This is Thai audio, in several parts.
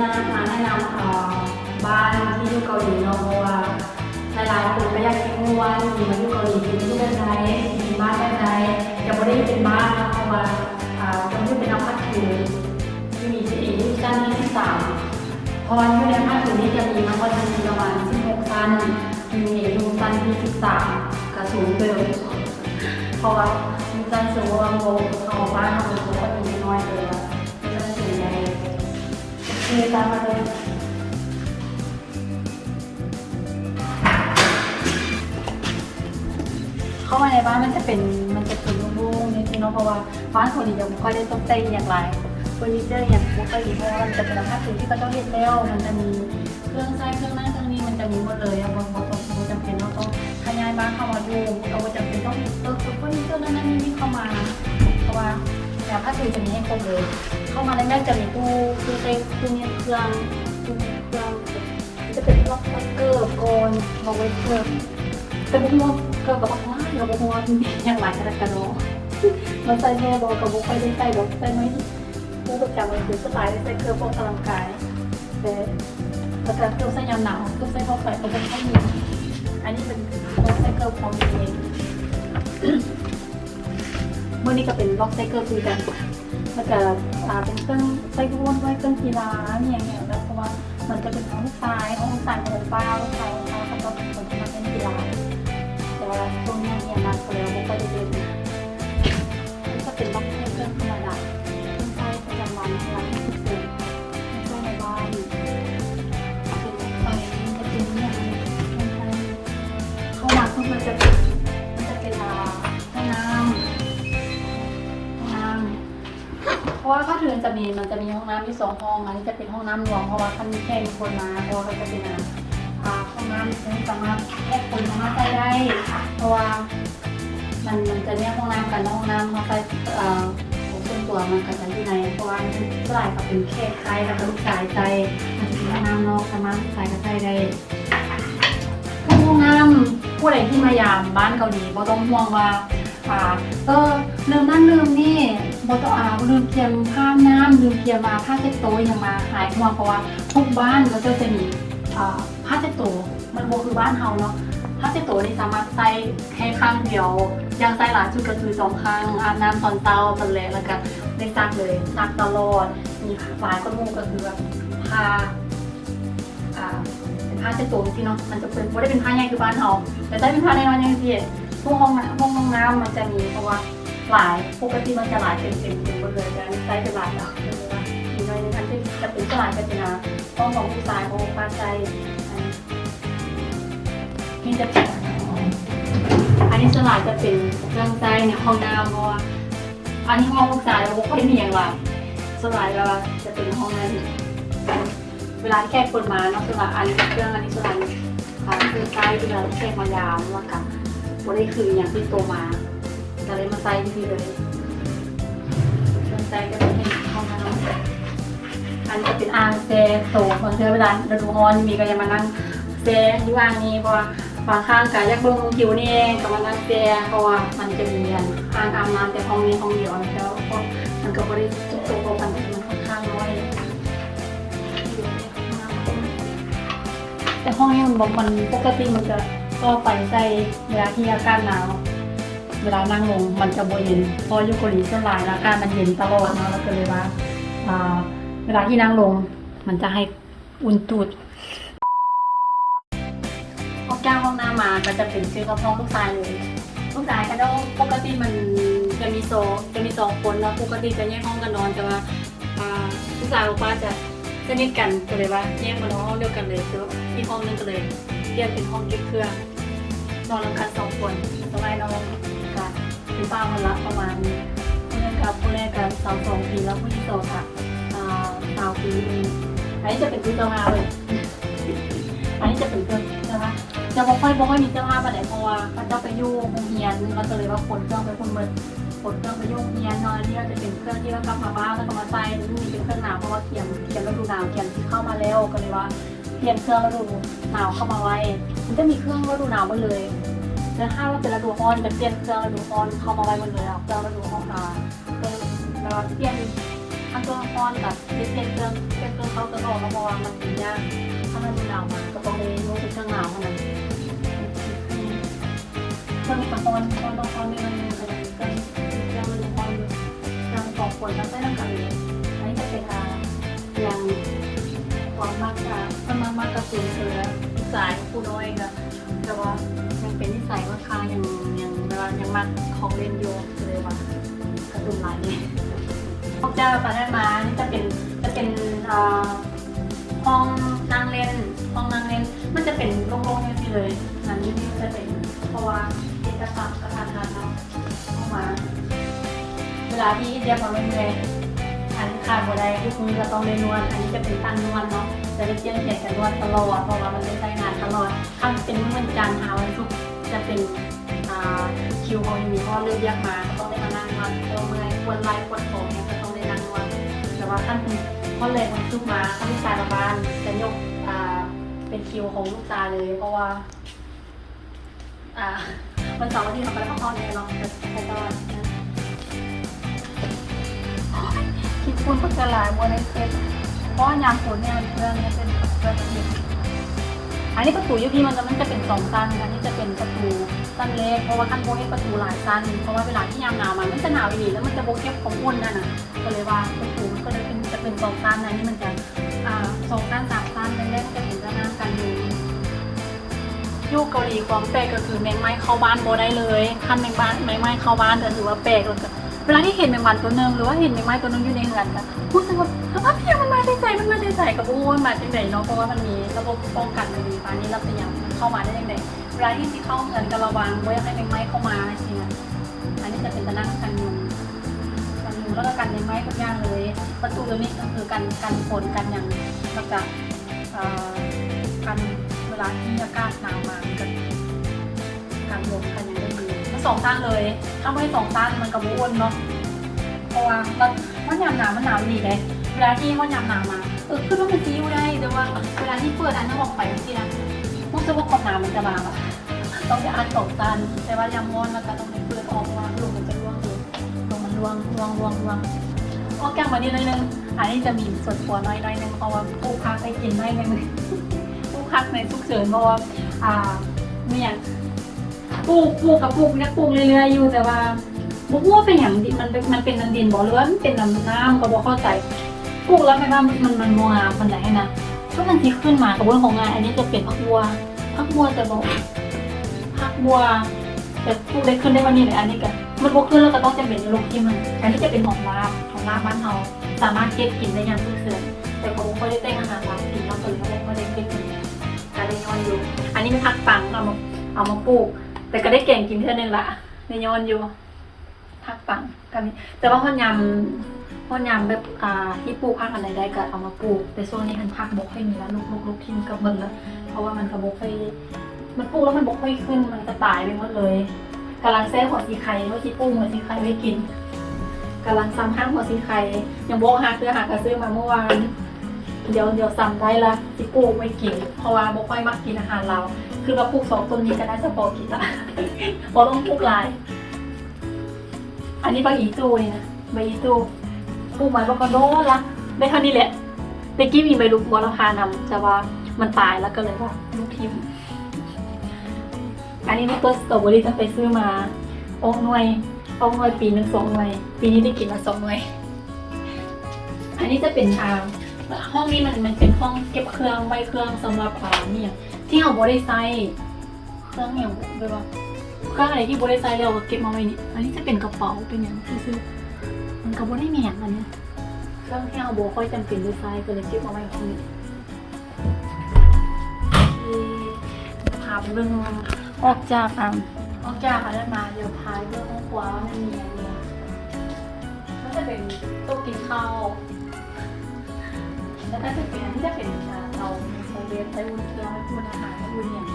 นาะคะแนะนำของบ้านที่อยู่เกาหลีเนาะเพราะว่าหลายๆคนก็อยากคิดว่าที่มาอยู่เกาหลีเป็นที่แบบไหนมีบ้านแบบไหนจะไม่ได้เป็นบ้านเพราะว่าคนที่เป็นนักพัฒน์ที่มีที่เอกที่ชั้นที่สามพรอยู่ในภาคอื่นี้จะมีนักพัฒน์ประมาณ16ชั้นมีเอกชั้นที่13กระสูงเดิมเพราะว่าชั้นสูงว่าโมเขาบ้านเขาเป็นคนน้อยเลย คือตามมาเลยเข้ามาในบ้านมันจะเป็นมันจะเป็นโล่งๆนิดนึงเนาะเพราะว่าบ้านคนนี้ยังไม่ค่อยได้ตกแต่งอย่างไรเฟอร์นิเจอร์อย่างไม่ค่อยดีเพราะว่ามันจะเป็นภาพสีที่เขาต้องเรียนแล้วมันจะมีเครื่องใช้เครื่องนั่งเครื่องนี้มันจะมีหมดเลยอะบางบางต้องจำเป็นเราต้องขยายบ้านเข้ามาดูเราจำเป็นต้องเออเฟอร์นิเจอร์นั่นนี่เข้ามเพราะว่า อย่างภาพสีจะมีให้ครบเลย เข้ามาในแม่จะมีตู้ตู้เซ็กตู้เนี่ยเครื่องตู้เครื่องจะเป็นล็อกเกอร์โกนเอาไว้เครื่องแต่บุกมัวก็กับว่าเราบุกมัวมีอย่างไรกระกันเนาะมันใส่แม่บอกกับบุกไปได้ใส่ดอกใส่ไหมผู้ประจำมันคือสไตล์ใส่เครื่องออกกำลังกายแต่ประการเครื่องใส่ยามหนาวเครื่องใส่เข้าไปก็ไม่ค่อยมีอันนี้เป็นเครื่องใส่เครื่องของเอง วกนี้ก็เป็นล็อกไซเคิลคือกันมันจะอาเป็นเครื่องใส่วนไว้เครื่องกีฬาเนี่ยเนี่ยแล้วเพราะว่ามันจะเป็นของลูกชายของลูกชายของป้าลูกชายของป้าเขาก็เป็นคนที่มาเล่นกีฬาแต่ว่าตรงนี้เนี่ยมันำมีสองห้อง อันนี้จะเป็นห้องน้ำรวมเพราะว่าคันมีแค่มีคนมาเพราะว่าเขาจะเป็นอ่าห้องน้ำฉันสามารถแยกคนสามารถใช้ได้ เพราะว่ามันมันจะแยกห้องน้ำกันแล้วห้องน้ำเขาใช้เอ่อของส่วนตัวมันก็จะอยู่ในเพราะว่ามันเป็นลายกับเป็นแค่ใช้แล้วก็ลูกชายใจมันจะเป็นห้องน้ำนอกสามารถลูกชายก็ใช้ได้ห้องน้ำผู้ใดที่มายามบ้านเกาหลีบ่ต้องห่วงว่าอ่าเออลืมนั่นลืมนี่ บ่ต้องอ่าลืมเกียมผ้าน้ำลืมเกียมมาผ้าเช็ดโต๊ะยังมาหายห่วงเพราะว่าทุกบ้านก็จะมีผ้าเช็ดตัวมันโบคือบ้านเฮาเนาะผ้าเช็ดตัวนี่สามารถใส่แค่ข้างเดียวยังใส่หลายจุดก็คือสองข้างอาบน้ำตอนเช้าตอนแลแล้วก็ได้ซักเลยซักตลอดมีฝายก็มูก็คือแบบผ้าอ่าเป็นผ้าเช็ดตัวจริงๆเนาะมันจะเป็นไม่ได้เป็นผ้าใหญ่คือบ้านเฮาแต่ได้เป็นผ้าในนอนยังที่ห้องห้องห้องน้ำมันจะมีเพราะว่า หลายปกติมันจะหลายเป็นเป็นเป็นเลยแต่อันนี้ใส่เป็นหลายอะคือว่าอยู่ในนั้นที่จะเป็นหลายเป็นนะห้องของผู้ชายของป้าใจนี่จะเป็นอันนี้สลายจะเป็นเครื่องใจในห้องน้ำเพราะว่าอันนี้ห้องผู้ชายเราไม่ค่อยมีอย่างไรสลายก็จะเป็นห้องนั้นเวลาที่แขกคนมาเนาะสลายอันนี้เครื่องอันนี้สลายค่ะคือใจเวลาที่แขกมายามแล้วกับวันนี้คืออย่างที่โตมา ก็เลยมาใส่ที่เลยเครื่องใจก็จะเป็นห้องน้ำอันนี้จะเป็นอ่างแซ่โตบางเทื่อเวลาฤดูร้อนมีก็จะมานั่งแซ่ที่ว่างนี้เพราะว่าบางครั้งก็อยากเบิ่งผิวนี่เองก็มานั่งแซ่เพราะว่ามันจะมีอันอ่างอาบน้ำแต่ห้องนี้ห้องเดียวแล้วก็มันก็บริสุทธิ์ตัวกันแต่มันค่อนข้างน้อยแต่ห้องนี้มันบอกมันปกติมันจะก็ไปใส่เวลาที่อากาศหนาว วลานั่งลงมันจะโบเย็นเพราะอยูเกาหลีสลายแล้วกาศมันเย็นตลอดเนาะแล้วก็เลยว่าเวลาที่นั่งลง มันจะให้อุ่นตูดพอแก้วห้องน้ำมาก็จะเป็นชื่อกับห้องลูกชายเลยลูกชายก็ต้องปกติมันจะมีโซจะมีสองคนแล้วปกติจะแยกห้องกันนอนแต่ว่าลูกชายกับป้าจะสนิทกันก็เลยว่าแยกมานอนห้องเดียวกันเลยคืออีกห้องนึงก็เลยเปลี่ยนเป็นห้องเก็บเครื่องนอนรวมกันสองคนตรงไหนนอน กันเป็นป้ามันละประมาณผู้แรกกับผู้แรกกับสาวสองปีแล้วผู้ที่สองค่ะอ่าสาวปีนึงอันนี้จะเป็นชุดเจ้าภาพเลย อันนี้จะเป็นเครื่องเจ้าภาพจะบอกค่อยบอกว่ามีเจ้าภาพอะไรเพราะว่าเขาจะไปยุ่งโรงเรียนเราก็เลยว่าขนเครื่องไปคนเมืองขนเครื่องไปยุ่งเรียนนอนนี่ก็จะเป็นเครื่องที่เรากลับมาบ้านแล้วก็มาใส่นี่เป็นเครื่องหนาวเพราะว่าเขียนเขียนฤดูหนาวเขียนที่เข้ามาแล้วก็เลยว่าเปลี่ยนเครื่องฤดูหนาวเข้ามาไว้ มันจะมีเครื่องฤดูหนาวมดเลย แต่ถ้าวเป็นฤดูร้อนจะเปลี่ยนเครื่องฤดูร้อนเข้ามาไว้หมดเลยเอเครื่องฤดูร้อนมาเออแล้วเปลี่ยนถ้าเครื่องป้อนแบบเปลี่ยนเครื่องเปลี่ยนเครื่องเข้าเครื่องออกแล้วเพราะว่ามันถึงยากถ้ามันมีหนาวมาก็ต้องเลยรู้เป็นเครื่องหนาวเท่านั้นอนตะกอนตอนตอนนี้มันมันเป็นเป็นเรื่องมันพอนยังก่อผลแล้วได้ร่างกายเลยอันนี้จะเป็นอาอย่างความมากค่ะมันมากมากกระตุ้นเสือสายผู้น้อยค่ะแต่ว่ายังเป็น ว่าคายังยังเวลายังมาของเล่นอยู่เลยว่ากระตุ้นหลายเนี่ยพวกเจ้าตอนนั้นมานี่จะเป็นจะเป็นอ่าห้องนั่งเล่นห้องนั่งเล่น มันจะเป็นโล่งๆอย่างนี้เลยอันนี้นี่จะเป็นเพราะว่าติดกระสับกระทานกันเนาะเข้ามา เวลาที่เรียกมาไม่เมื่อยอันขาดบัวใดทุกมือก็ต้องเล่นนวดอันนี้จะเป็นตั้งนวดเนาะจะได้เจียนเขียนกันนวดตลอดเพราะว่ามันเป็นใช้งานตลอดถ้าเป็นมื้อวันจันทร์หาวันศุกร์ จะเป็นคิวของมีพ่อเลือกเรียกมาก็ต้องได้มานั่งนวดตัวเมื่อยปวดไหล่ปวดท้องเนี่ยก็ต้องได้นั่งนวดแต่ว่าท่านพ่อเลยมันซุกมาถ้าลูกชายมาบ้านจะยกเป็นคิวของลูกตาเลย เพราะว่าวันเสาร์วันที่เขาไปพักผ่อนเนี่ยเราจะไปตลอดนะคิดคุณพักกระลายบัวในเซตเพราะยามฝนเนี่ยเพื่อนเนี่ยเป็นเพื่อนที่ อันนี้ประตูยูพีมันจะมันจะเป็นสองสั้น อันนี้จะเป็นประตูสั้นเล็ก เพราะว่าขั้นโบให้ประตูหลายสั้น เพราะว่าเวลาที่ยามหนาวมันมันจะหนาวอีกแล้วมันจะโบเก็บของอุ่นนั่นน่ะ ก็เลยว่าประตูมันก็เลยเป็นจะเป็นสองสั้นนะนี่มันจะสองสั้นสามสั้นแรกๆจะเป็นจะนั่งกันอยู่ยู่เกาหลีความแปลกก็คือแมงไม้เข้าบ้านโบได้เลยขั้นแมงบ้านแมงไม้เข้าบ้านแต่ถือว่าแปลกเลยเวลาที่เห็นแมงวันตัวหนึงหรือว่าเห็นแมงไม้ตัวนึงอยู่ในเรือนกันรู้สึกว่าอ้าวเพีย งมันมาได้ใจมันมาได้ใจกับโอ้ยมาจังไดเนาะเพราะว่ามันมีระบบป้องกันมันดีฟ้านี้รับเป็นอย่ามเข้ามาได้ยังไงเวลาที่สิเข้าเรือนกระวังไว่าอยากให้แมงไม้เข้ามาจริงอันนี้จะเป็นจะนั่งกันยู่กันยู่แล้วก็กันยังไม้ทุกอย่างเลย ประตูตัวนี้ก็คือกันกันฝนกันอย่างแล้วก็เอ่อกันเวลาที่อากาศหนาวมามันก็กันลมกันอย่างได้ดีทั้งสองด้านเลยถ้าไม่สองด้านมันก็บวนเนาะเพราะว่ามันมันยามหนาวมันหนาวดีเลย เวลาที่มันยามหนาวมาเออขึ้นว่ามันซีอิ๊วได้แต่ว่าเวลาที่เปิดอันนั้นออกไปที่นะรู้สึกว่าความนาวมันจะมาแบบต้องไปอัดสองด้านแต่ว่ายามร้อนแล้วก็ต้องไปเปิดออกว่าลมมันจะร่วงเลยลงมันรวงรวงรวงรวงโอ้แก้มานิดนึงอันนี้จะมีส่วนหัวน้อยน้อยนึงเพราะว่าผู้พักได้กินน้อยนึงผู้พักในทุกเฉินเพราะว่าอ่าเมียปลูกปลูกกับปลูกเนี่ยปลูกเรื่อยๆอยู่แต่ว่าบุกว่าเป็นอย่างดิมันเป็นมันเป็นน้ำดินบ่หรือว่ามันเป็นน้ำน้ำก็บอกเข้าใจ ปลูกแล้วไม่ว่ามันมันมัวงามมันไหนนะช่วงมันที่ขึ้นมากระบวนของงานอันนี้จะเป็นผักบัวผักบัวจะบอกผักบัวแต่ปลูกได้ขึ้นได้วันนี้เลยอันนี้ก็มันบกขึ้นแล้วก็ต้องจำเป็นลูกที่มัน อันนี้จะเป็นของลาบของลาบบ้านเราสามารถเก็บกินได้ย่างทุกเสือนแต่เขาไม่ได้แต่งอาหารลาบกินเราก็เลยไม่ได้ไม่ได้เก็บกินการได้ย้อนอยู่ อันนี้เป็นผักปังเอามาเอามาปลูก แต่ก็ได้เก่งกินเท่านึงละในย้อนอยู่ผักปังก็มีแต่ว่าข้ายำ ข้าวยำแบบอ่าที่ปลูกผักอะไรได้ก็เอามาปลูก แต่ช่วงนี้มันผักบกให้มีแล้วลูกลูกลูกทิมกับเบิ้ลแล้วเพราะว่ามันกระบกให้มันปลูกแล้วมันบกไม่ขึ้นมันจะตายไปหมดเลยกำลังแซ่หัวสีไข่ว่าสีปลูกหัวสีไข่ไว้กินกำลังซ้ำห้างหัวสีไข่ยังบอกหาเสื้อหากระซื้อมาเมื่อวานเดี๋ยวเดี๋ยวซ้ำได้ละสีปลูกไว้กินเพราะว่าบกไม่มักกินอาหารเรา คือเราปลูกสองต้นนี้ก็น่าจะพอกินละเพราะต้องปลูกหลาย อันนี้ใบอีตูนี่นะใบอีตู กไม้บอกกระโดดละได้เท่านี้แหละเด็กกี้มีใบลูกบัวราคานำแต่ว่ามันตายแล้วก็เลยว่าลูกทิมอันนี้นี่ต้นสตรอเบอรี่ตั้งไปซื้อมาอ้หน่วยอ้หน่วยปีหนึ่งสองหน่วย ปีนี้ได้กินมาสองหน่วย อันนี้จะเป็นอ่าห้องนี้มันมันเป็นห้องเก็บเครื่องไว้เครื่องสำหรับอ่าเนี่ยที่เราบริไซเครื่องอย่างแบบว่าเครื่องอะไรที่บริไซเราเก็บมาไว้นี่อันนี้จะเป็นกระเป๋าเป็นอย่างที่ซื้อ มันก็บ่ได้แหม่งอันเนี้ยเครื่องที่เราบ่ค่อยจำเป็นบริไซก็เลยเก็บมาไว้ห้องนี้โอเคพาไปเรื่องออกจากอะออกจากค่ะได้มาเดี๋ยวพายเรื่องห้องครัวว่ามันมีอะไรเนี่ยก็จะเป็นโต๊ะกินข้าวแล้วก็จะเป็นอันที่จะเป็นอ่าเราใช้เรียนใช้วุ้นเครื่องให้พูดอาหารให้วุ้นอย่าง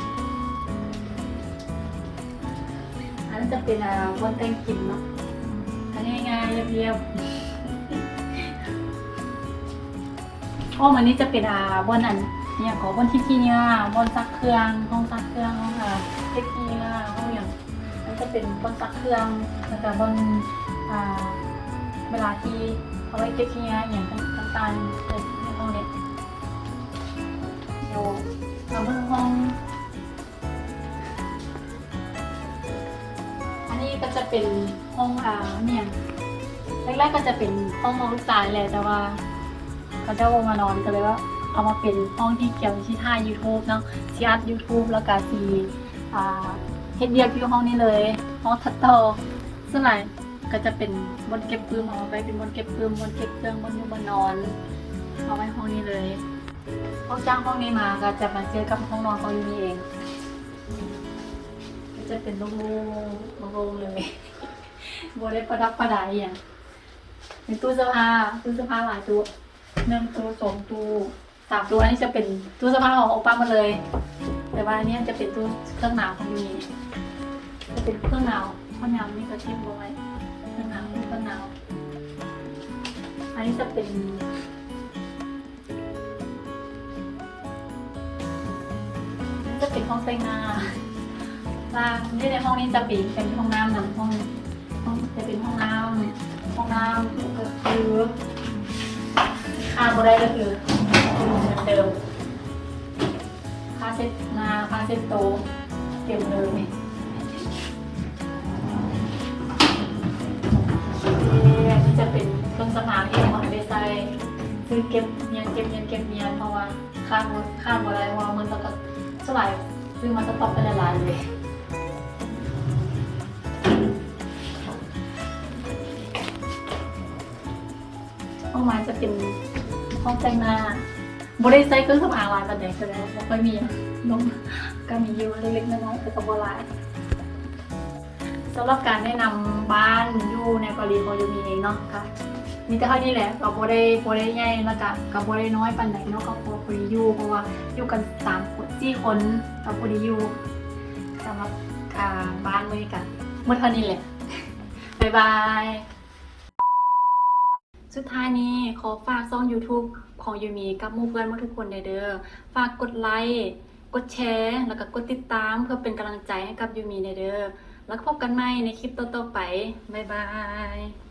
อันนั้นจะเป็นอ่าบนเต็งกินเนาะอันนี้ง่ายๆ เรียบๆห้องมันนี้จะเป็นอาบนอันเนี่ยขอบนที่ที่เนี่ยบนซักเครื่องห้องซักเครื่องห้องอ่าเทคนิคอะเขาอย่างมันจะเป็นบนซักเครื่องแล้วก็บนอ่าเวลาที่เขาไว้เก็บที่อย่างต่างๆเลยในห้องเนี้ยเดี๋ยวเราเพิ่งห้องก็จะเป็นห้องอาเนี่ย แรกๆก็จะเป็นห้องนอนลูกชายแหละแต่ว่าเขาจะเอามานอนก็เลยว่า เอามาเป็นห้องที่เกี่ยวที่ท่าย YouTube เนาะที่อัด YouTube แล้วก็ทีเฮ็ดเดียกอยู่ห้องนี้เลยห้องทัดโตอซึ่งไหนก็จะเป็นบนเก็บปืมเอาไว้เป็นบนเก็บปืมบนเก็บเครื่องบนอยู่บนนอนเอาไว้ห้องนี้เลยพอจ้างห้องนี้มาก็จะมาเจอกับห้องนอนของยูมีเองก็จะเป็นโล่งๆโล่งๆเลยโบได้ประดับประดาอย่าง เป็นตู้เสื้อผ้าตู้เสื้อผ้าหลายตู้หนึ่งตู้สองตู้สามตู้อันนี้จะเป็นตู้เสื้อผ้าของโอป้ามาเลย แต่ว่าอันนี้จะเป็นตู้เครื่องหนาวของยูมีจะเป็นเครื่องหนาวเครื่องหนาวนี่ก็ทิมเอาไว้เครื่องหนาวเครื่องหนาวอันนี้จะเป็นจะเป็นห้องแต่งหน้าล่างที่ในห้องนี้จะเป็นเป็นห้องน้ำหนึ่งห้องห้องจะเป็นห้องน้ำ ห้องน้ำก็คือขาดบ่ได้ก็คือเหมือนเดิมค่าเช็ดหน้าค่าเช็ดโต๊ะเก็บเลยอันนี้จะเป็นเครื่องสำอางที่หมอนไปใส่คือเก็บเนียนเก็บเนียนเก็บเนียนเพราะว่าค่าดบ่ค่าดบ่ได้ว่ามันแล้วก็สลายซื้อมาสต็อกไปละลายเลย องไม้จะเป็นห้องแต่งหน้าบริใช้เครื่องสำอางหลายประเด็นแสดงว่าค่อยมีนมก็มีอยู่เล็กๆน้อยๆแต่ก็บ่หลายสำหรับการแนะนำบ้านอยู่ในเกาหลีของยูมีเองเนาะค่ะมีแต่เท่านี้แหละก็บ่ได้บ่ได้ใหญ่แล้วก็ก็บ่ได้น้อยปานใดเนาะก็พอพอดีอยู่เพราะว่าอยู่กันสามคนสี่คนกับพอดีอยู่สำหรับบ้านบรรยากาศเมื่อเท่านี้แหละบ๊ายบาย สุดท้ายนี้ขอฝากซ่อง YouTube ของยูมีกับมู่เพื่อนมาทุกคนเด้อฝากกดไลค์กดแชร์แล้วก็กดติดตามเพื่อเป็นกำลังใจให้กับยูมีเด้อแล้วพบกันใหม่ในคลิปต่อๆไป บ๊ายบาย